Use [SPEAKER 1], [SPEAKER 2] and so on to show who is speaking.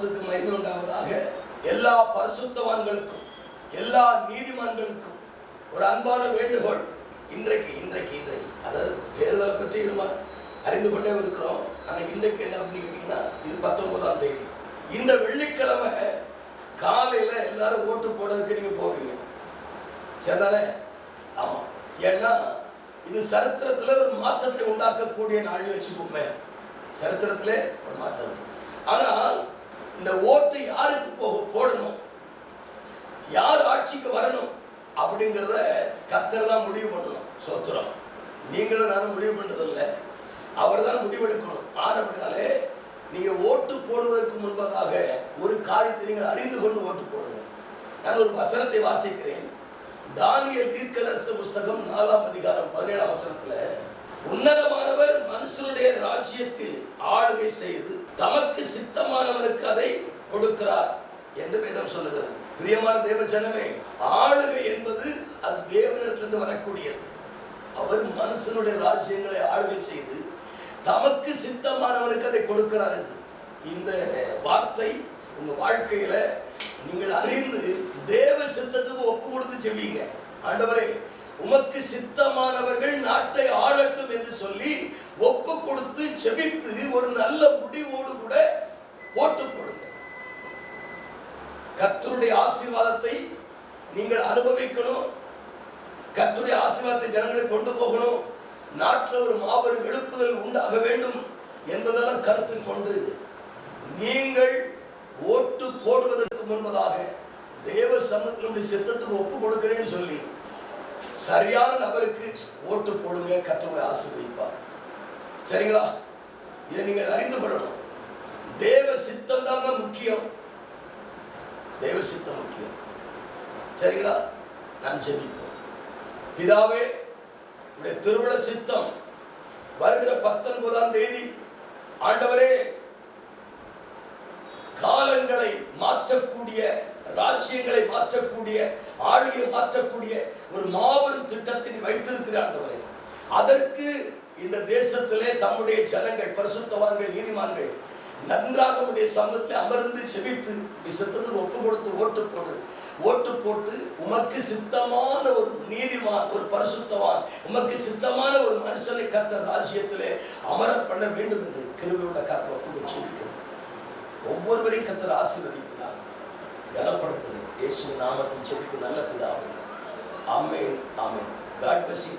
[SPEAKER 1] நாமத்துக்கு மகிமை உண்டாவதாக எல்லா பரிசுத்தவான்களுக்கும் எல்லா நீதிமான்களுக்கும் ஒரு அன்பான வேண்டுகோள் இன்றைக்கு இன்றைக்கு இன்றைக்கு. அதாவது தேர்தலை பற்றி நம்ம அறிந்து கொண்டே இருக்கிறோம். ஆனால் இன்றைக்கு என்ன அப்படின்னு கேட்டிங்கன்னா இது பத்தொன்பதாம் தேதி. இந்த வெள்ளிக்கிழமை காலையில் எல்லாரும் ஓட்டு போடுறதுக்கு நீங்கள் போவீங்க. சரிதானே? ஆமாம் ஏன்னா இது சரித்திரத்தில் ஒரு மாற்றத்தை உண்டாக்கக்கூடிய நாள் வச்சுக்கோமே. சரித்திரத்திலே ஒரு மாற்றம். ஆனால் இந்த ஓட்டு யாருக்கு போக போடணும்? யார் ஆட்சிக்கு வரணும்? அப்படிங்கிறத கத்தர் தான் முடிவு பண்ணணும். சோத்திரம். நீங்களும் நானும் முடிவு பண்ணுறதில்ல அவர் தான் முடிவெடுக்கணும். ஆனப்படினாலே நீங்கள் ஓட்டு போடுவதற்கு முன்பதாக ஒரு காரியத்தை நீங்கள் அறிந்து கொண்டு ஓட்டு போடுங்க. நான் ஒரு வசனத்தை வாசிக்கிறேன். தானியல் தீர்க்கதரிசன புஸ்தகம் நாலாம் அதிகாரம் பதினேழாம் வசனத்தில் உன்னதமானவர் மனுஷனுடைய ராஜ்யத்தில் ஆளுகை செய்து தமக்கு சித்தமானவனுக்கு அதை கொடுக்கிறார் என்று வேதம் சொல்லுகிறது. பிரியமான தேவ ஜனமே ஆளுகை என்பது அது தேவனிடத்திலிருந்து வரக்கூடியது. அவர் மனுஷனுடைய ராஜ்யங்களை ஆளுகை செய்து தமக்கு சித்தமானவனுக்கு அதை கொடுக்கிறார் என்று. இந்த வார்த்தை உங்க வாழ்க்கையில நீங்கள் அறிந்து தேவ சித்தத்துக்கு ஒப்பு கொடுத்து ஜெபிங்க. ஆண்டவரே உமக்கு சித்தமானவர்கள் நாட்டை ஆள் கர்த்தருடைய ஆசீர்வாதத்தை நீங்கள் அனுபவிக்கணும். கத்துடைய ஆசீர்வாதத்தை ஜனங்களுக்கு கொண்டு போகணும். நாட்டில் ஒரு மாபெரும் எழுப்புதல் உண்டாக வேண்டும் என்பதெல்லாம் கருத்தில் கொண்டு நீங்கள் ஓட்டு போடுவதற்கு முன்பதாக தேவ சமூகத்தினுடைய சித்தத்துக்கு ஒப்பு கொடுக்கிறேன்னு சொல்லி சரியான நபருக்கு ஓட்டு போடுங்க கத்தருடைய ஆசீர்வதிப்பார். சரிங்களா? இதை நீங்கள் அறிந்து கொள்ளணும். தேவ சித்தம் தாங்க முக்கியம். தேவ சித்தம் முக்கியம் சரிங்களா? நாம் ஜெபிப்போம். பிதாவே உடைய திருவிழ சித்தம் வருகிற பத்தொன்பதாம் தேதி ஆண்டவரே காலங்களை மாற்றக்கூடிய ராஜ்யங்களை மாற்றக்கூடிய ஆளுகையை மாற்றக்கூடிய ஒரு மாபெரும் திட்டத்தை வைத்திருக்கிற ஆண்டவரே. அதற்கு இந்த தேசத்திலே தம்முடைய ஜனங்கள் பரிசுத்தவான்கள் நீதிமான்கள் நன்றாக உடைய சமூகத்தில் அமர்ந்து செவித்து விசத்தது ஒப்பு கொடுத்து ஓட்டு போடு. ஓட்டு போட்டு உமக்கு சித்தமான ஒரு நீதிமான் ஒரு பரிசுத்தவான் உமக்கு சித்தமான ஒரு மனுஷனை கத்த ராஜ்யத்திலே அமர பண்ண வேண்டும் என்று கிருபையுள்ள கருத்தை ஒப்பு செபிக்கிறேன் ஒவ்வொருவரையும் கத்தர் ஆசீர்வதிக்கிறார் கனப்படுத்துங்க இயேசு நாமத்தில் செபிக்கும் நல்ல பிதாவே. ஆமேன் ஆமேன். காட் பசி